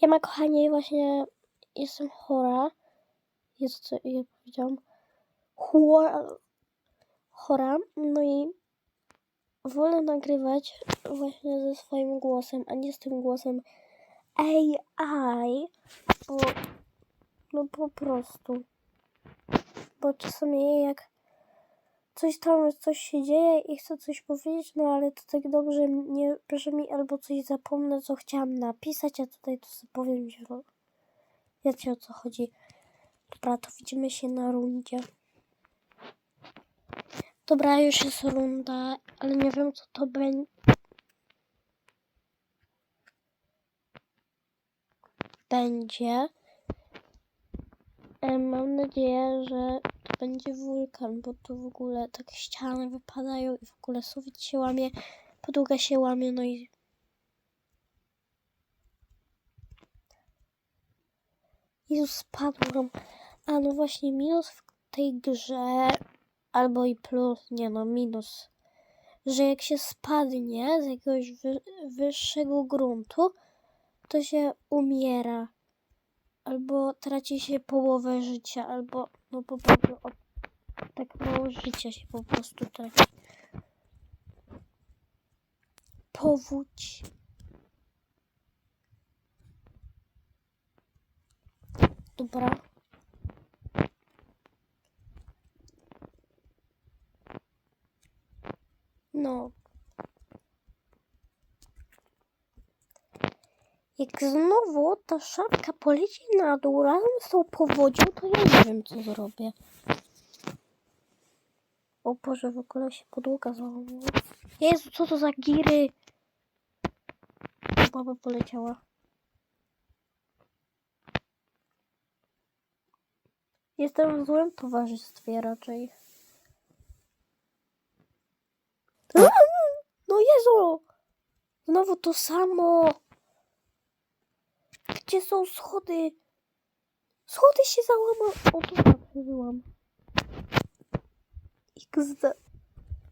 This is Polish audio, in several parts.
Siema kochani, właśnie jestem chora. Jest co ja powiedziałam. Chora. Chora. No i wolę nagrywać właśnie ze swoim głosem, a nie z tym głosem AI. Bo no po prostu. Bo czasami jak coś tam, coś się dzieje i chcę coś powiedzieć, no ale to tak dobrze nie brzmi, albo coś zapomnę, co chciałam napisać, a tutaj to sobie powiem, że wiecie o co chodzi. Dobra, to widzimy się na rundzie. Dobra, już jest runda, ale nie wiem co to będzie. Będzie. Em, Mam nadzieję, że to będzie wulkan, bo tu w ogóle tak ściany wypadają i w ogóle sufit się łamie, podłoga się łamie, no i... Jezus, spadłam. A no właśnie, minus w tej grze, albo i plus, nie no, minus, że jak się spadnie z jakiegoś wy wyższego gruntu, to się umiera albo traci się połowę życia, albo no po prostu o, tak mało życia się po prostu traci. Powódź. Dobra. No. Jak znowu ta szafka poleci na dół razem z tą powodzią, to ja nie wiem, co zrobię. O Boże, w ogóle się podłoga załamała. Jezu, co to za giry? Baba poleciała. Jestem w złym towarzystwie raczej. No Jezu! Znowu to samo! Gdzie są schody? Schody się załamały. O, dobra, przeżyłam. XD.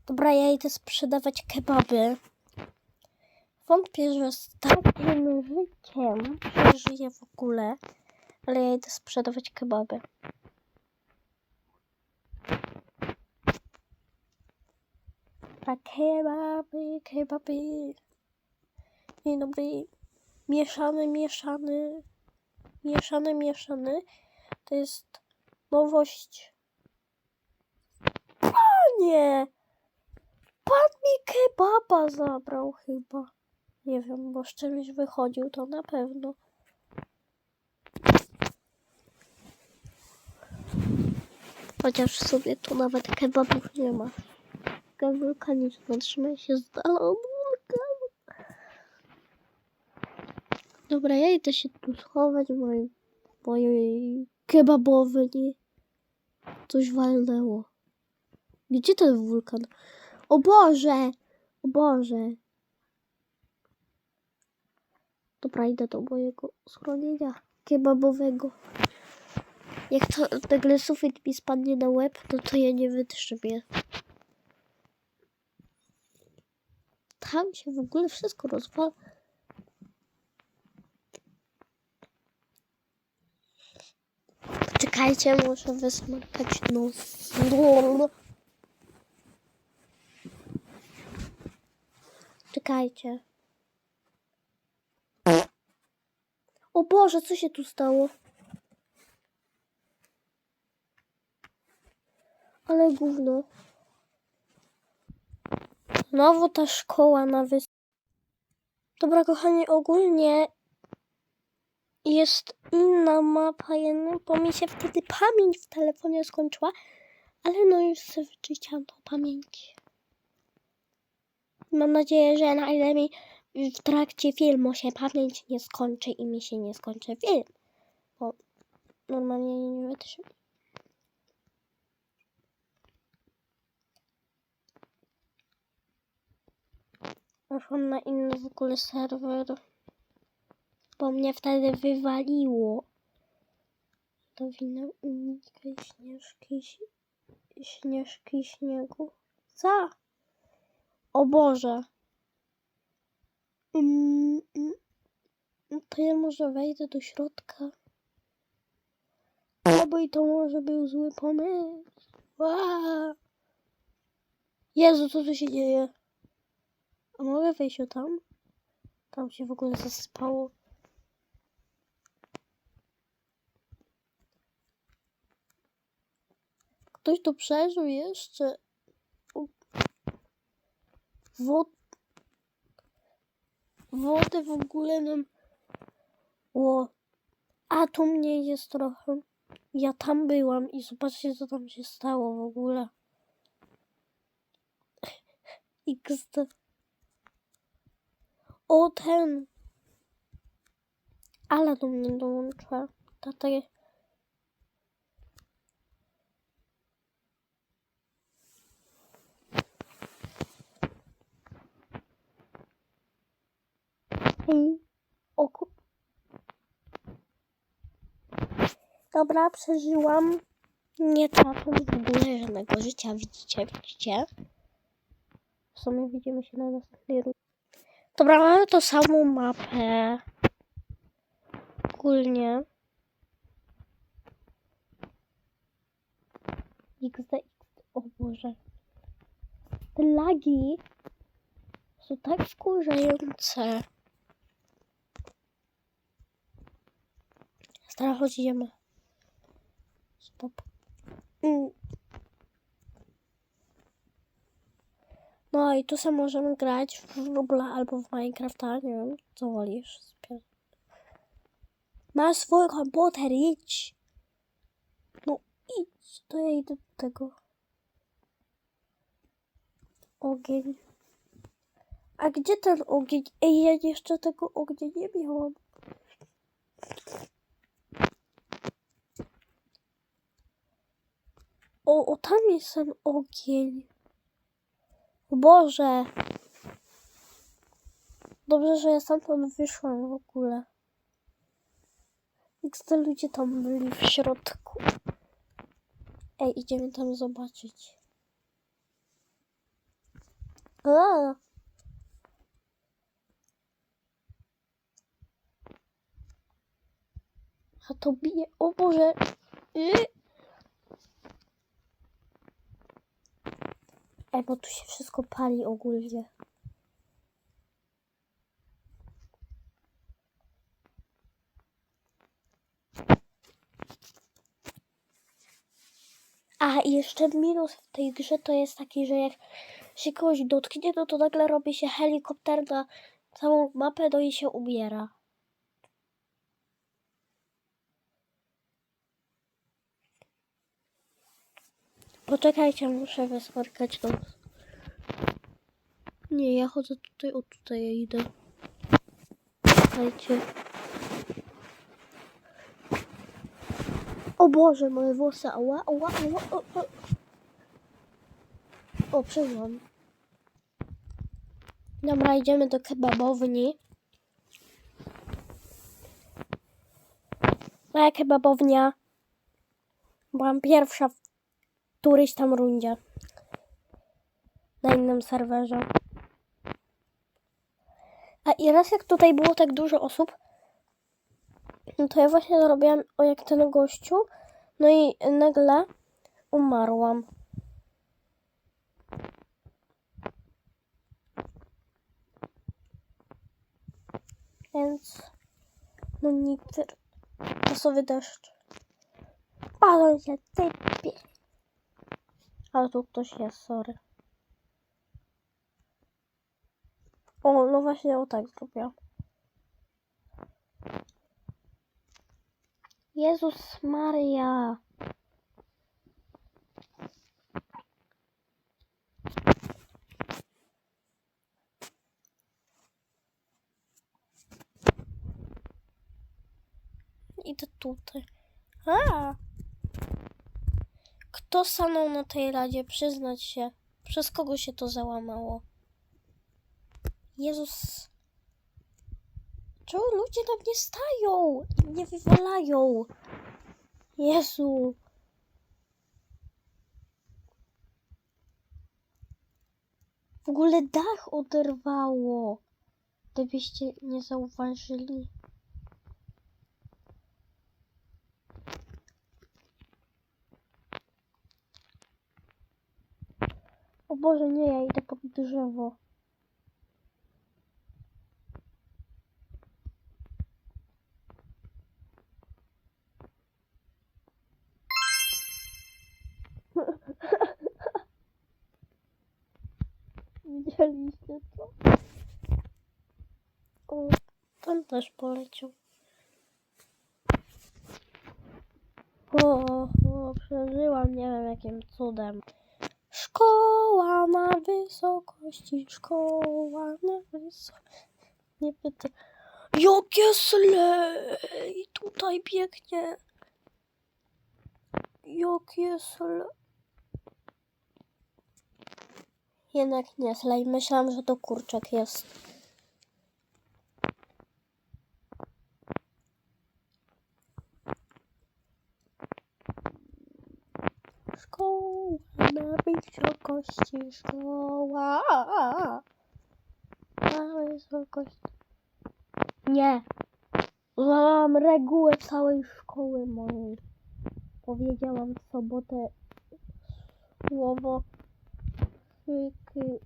Dobra, ja idę sprzedawać kebaby. Wątpię, że z takim życiem przeżyję w ogóle. Ale ja idę sprzedawać kebaby. A kebaby, kebaby. Dzień dobry mieszany, mieszany, mieszany, mieszany. To jest nowość. Panie! Pan mi kebaba zabrał chyba. Nie wiem, bo z czymś wychodził, to na pewno. Chociaż sobie tu nawet kebabów nie ma. Taka wulkaniczna, trzymaj się z dala od wulkanu. Dobra, ja idę się tu schować w mojej, mojej kebabowni. Coś walnęło. Gdzie ten wulkan? O Boże! O Boże! Dobra, idę do mojego schronienia kebabowego. Jak to nagle sufit mi spadnie na łeb, no to ja nie wytrzymię. Tam się w ogóle wszystko rozwala. Czekajcie, muszę wysmarkać nos. Czekajcie. O Boże, co się tu stało? Ale gówno. Znowu ta szkoła na wys... Dobra, kochani, ogólnie jest inna mapa, bo mi się wtedy pamięć w telefonie skończyła, ale no już sobie wyczyściłam tą pamięć. Mam nadzieję, że na ile mi w trakcie filmu się pamięć nie skończy i mi się nie skończy film, bo normalnie nie wytrzymam. Weszłam na inny w ogóle serwer bo mnie wtedy wywaliło. To winę unikaj śnieżki, śnieżki, śniegu. Co? O Boże. Mm, to ja może wejdę do środka. Albo i to może był zły pomysł. Ła! Jezu, co tu się dzieje? A mogę wejść o tam? Tam się w ogóle zasypało. Ktoś to przeżył jeszcze. Wod... Wody w ogóle nam... A tu mnie jest trochę. Ja tam byłam i zobaczcie co tam się stało w ogóle. XD. O ten. Ale do mnie dołącza. Tata je- Ej, o ku... Dobra, przeżyłam. Nie tracąc w ogóle żadnego życia, widzicie, widzicie? W sumie widzimy się na następnej rundzie. Dobra, mamy tą samą mapę. Ogólnie. XD, XD, o Boże. Te lagi są tak wkurzające. Stara, chodź, idziemy. Stop. No i tu sobie możemy grać w Robla albo w Minecrafta, nie wiem, co wolisz. Masz swój komputer, idź. No idź, to ja idę do tego. Ogień. A gdzie ten ogień? Ej, ja jeszcze tego ognia nie miałam. O, o tam jest ten ogień. O Boże. Dobrze, że ja stamtąd wyszłam w ogóle. XD ludzie tam byli w środku. Ej, idziemy tam zobaczyć. A. A to bije. O Boże. Y. Ej, bo tu się wszystko pali ogólnie. A i jeszcze minus w tej grze to jest taki, że jak się kogoś dotknie, no to nagle robi się helikopter na całą mapę, no i się ubiera. Poczekajcie, muszę wysmarkać nos. Nie, ja chodzę tutaj, o tutaj ja idę. Czekajcie. O Boże, moje włosy, ała, ała, ała, o, o. O, przeżyłam. Dobra, idziemy do kebabowni. Moja kebabownia. Byłam pierwsza w którejś tam rundzie. Na innym serwerze. A i raz jak tutaj było tak dużo osób, no to ja właśnie zrobiłam o jak ten gościu, no i nagle umarłam. Więc no nigdy losowy deszcz. Palą się typie. Ale tu ktoś jest, sorry. O, no właśnie o tak zrobiłam. Jezus Maria. Idę tutaj. A! Kto stanął na tej radzie? Przyznać się. Przez kogo się to załamało? Jezus. Czemu ludzie na mnie stają? i Mnie wywalają. Jezu. W ogóle dach oderwało. Gdybyście nie zauważyli. O Boże, nie, ja idę pod drzewo. Widzieliście to? O, ten też poleciał. O, o, przeżyłam, nie wiem jakim cudem. Szkoła na wysokości, szkoła na wysokości. Nie pytaj. Jakie slej! Tutaj biegnie. Jakie slej. Jednak nie slej. Myślałam, że to kurczak jest. Szkoła na wysokości, szkoła na wysokości. Nie. Złamałam regułę całej szkoły mojej. Powiedziałam w sobotę słowo szyky,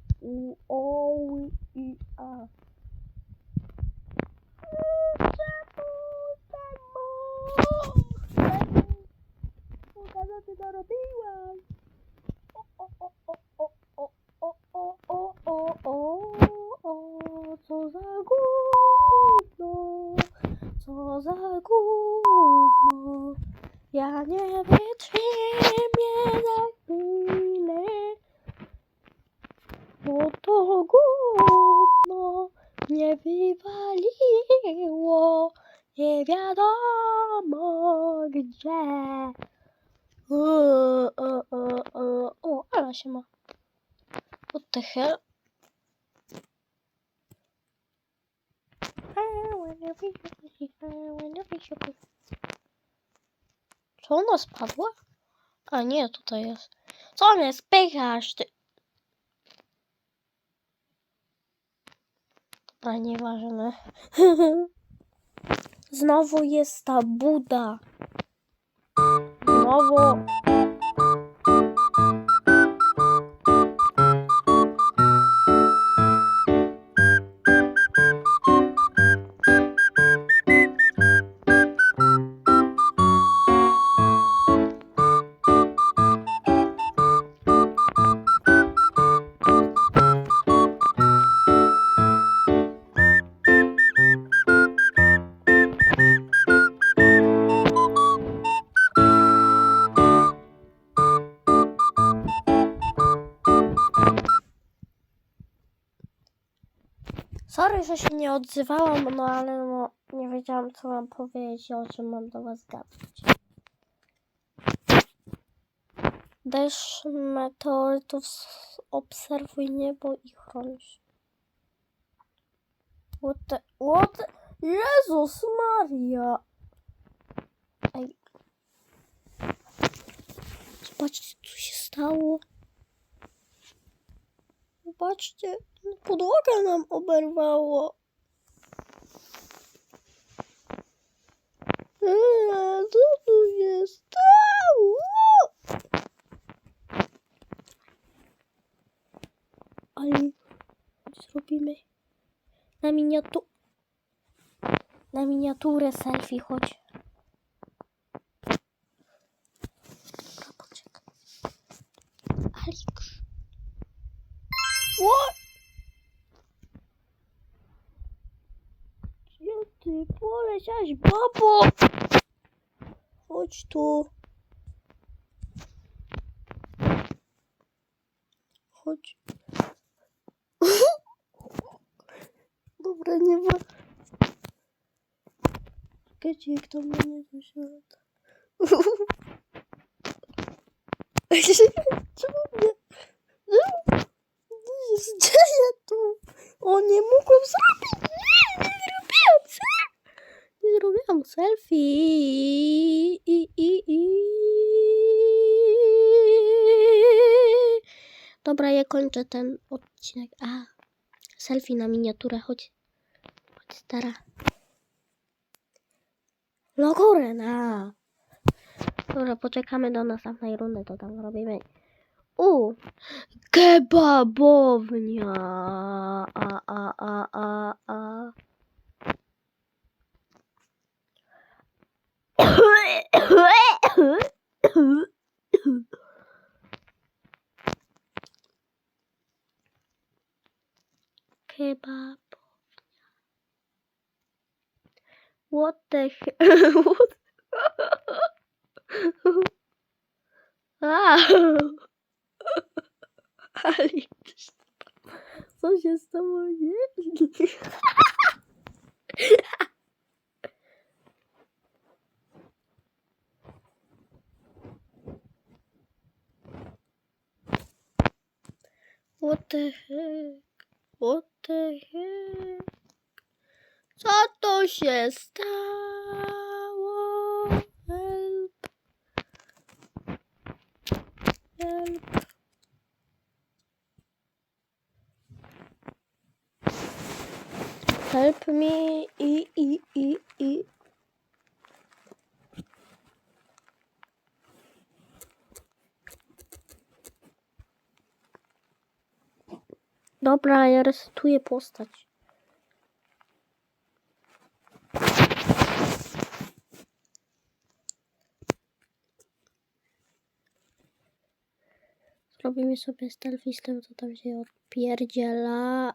nie wiadomo gdzie. O, o, o, o, o, ale się ma. What the hell? Czy ona spadła? A nie, tutaj jest. Co mnie spychasz, ty? Dobra, nieważne. Znowu jest ta Buda. Znowu. Sorry, że się nie odzywałam, no ale no, nie wiedziałam, co mam powiedzieć i o czym mam do was gadać. Deszcz meteorytów obserwuj niebo i chroń się. What the, what the, Jezus Maria! Ej. Zobaczcie, co się stało. Zobaczcie, podłoga nam oberwało. Eee, co tu jest? Au! Ale zrobimy na miniatu... Na miniaturę selfie, chodź. What? Ты полетишь, бабу! Хоть что. Хоть. Доброе небо. Скажи, кто меня слышал. Чего мне? Где я тут? Он не мог взрабить. Zrobiłam selfie! I, i, i. Dobra, ja kończę ten odcinek. A, selfie na miniaturę, chodź. Chodź, stara. No kurna. Dobra, poczekamy do następnej rundy, to tam robimy. U. Kebabownia. A, a, a, a, a. Kebab. What the? What? Ah. A. Ali, co się z tobą dzieje? What the heck? What the heck? Co to się stało? Help. Help. Help me i i i i. Dobra, ja resetuję postać. Zrobimy sobie z tym, co tam się odpierdziela.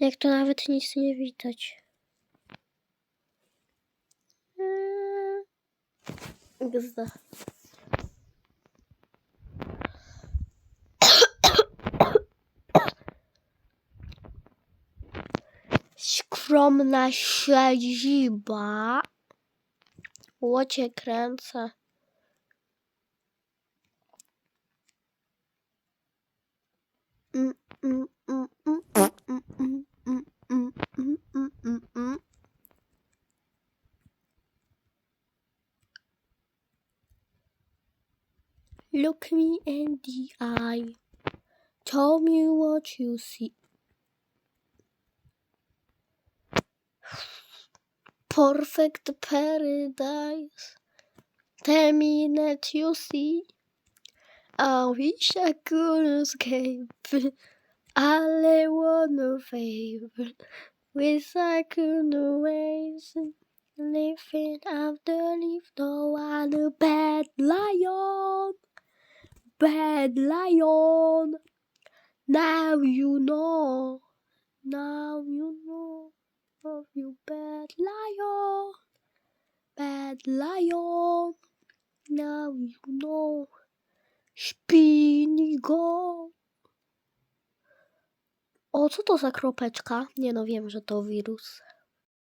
Jak to nawet nic nie widać. Eee, Gzda. Skromna siedziba. Łocie kręcę. Mm. Look me in the eye. Tell me what you see. Perfect paradise. Tell me that you see. I wish I could escape. I wanna favor. Wish I could erase. Living after leave no one a bad lion. Bad lion. Now you know. Now you know of you bad lion. Bad lion. Now you know. Śpij go. O, co to za kropeczka? Nie no, wiem, że to wirus.